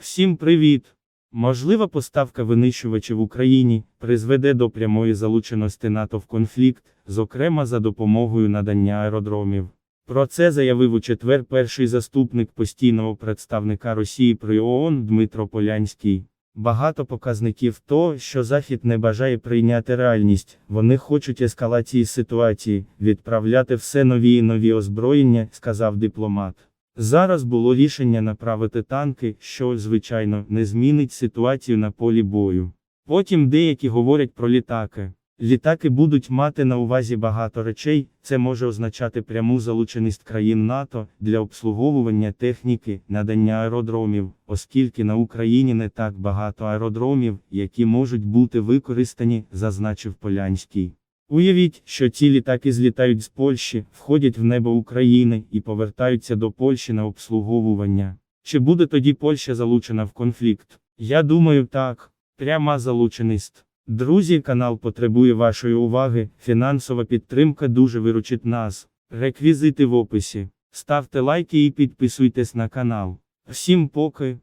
Всім привіт! Можлива поставка винищувачів Україні призведе до прямої залученості НАТО в конфлікт, зокрема за допомогою надання аеродромів. Про це заявив у четвер перший заступник постійного представника Росії при ООН Дмитро Полянський. Багато показників того, що Захід не бажає прийняти реальність, вони хочуть ескалації ситуації, відправляти все нові і нові озброєння, сказав дипломат. Зараз було рішення направити танки, що, звичайно, не змінить ситуацію на полі бою. Потім деякі говорять про літаки. Літаки будуть мати на увазі багато речей, це може означати пряму залученість країн НАТО для обслуговування техніки, надання аеродромів, оскільки на Україні не так багато аеродромів, які можуть бути використані, зазначив Полянський. Уявіть, що ці літаки злітають з Польщі, входять в небо України і повертаються до Польщі на обслуговування. Чи буде тоді Польща залучена в конфлікт? Я думаю, так. Пряма залученість. Друзі, канал потребує вашої уваги. Фінансова підтримка дуже виручить нас. Реквізити в описі. Ставте лайки і підписуйтесь на канал. Всім поки.